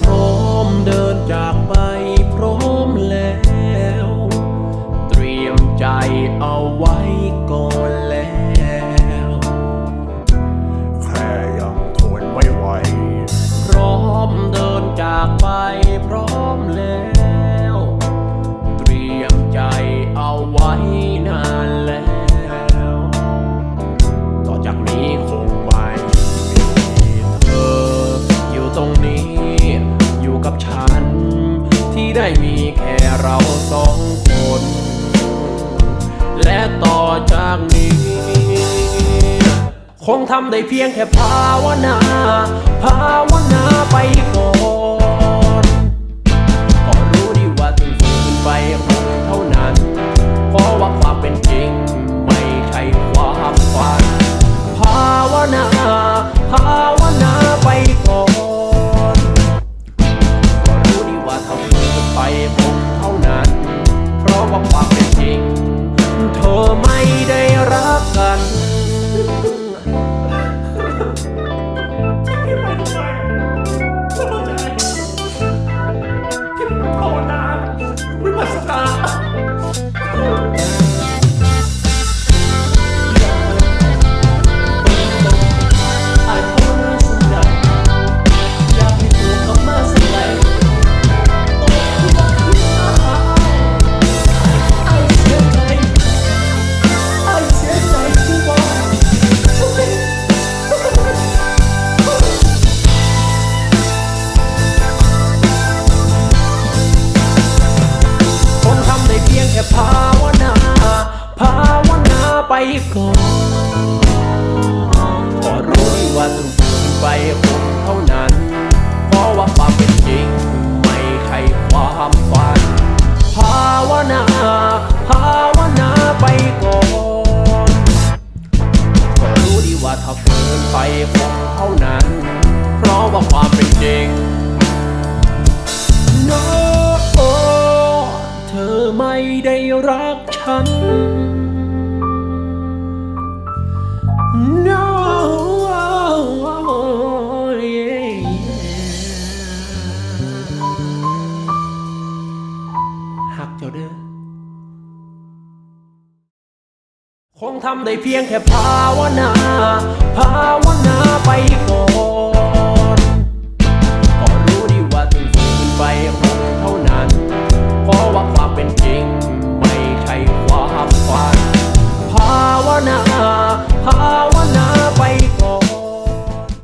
พร้อมเดินจากไปพร้อมแล้ว เตรียมใจเอาไว้ก่อนแล้ว ที่ได้มีแค่เราสองคน และต่อจากนี้ คงทำได้เพียงแค่ภาวนา ภาวนาไปก่อนก็รู้ดีว่าถึงฝืนไปคงเท่านั้น เพราะว่าความเป็นจริงไม่ใช่ความฝัน ภาวนาภาว ว่าต้องฝืนไปคงเท่านั้น เพราะว่าความเป็นจริง ไม่ใช่ความฝัน ภาวนา ภาวนาไปก่อนก็รู้ดีว่าถ้าฝืนไปคงเท่านั้น เพราะว่าความเป็นจริง No เธอไม่ได้รักฉัน จ้าเด้อคงทำได้เพียงแค่ภาวนา ภาวนาไปก่อน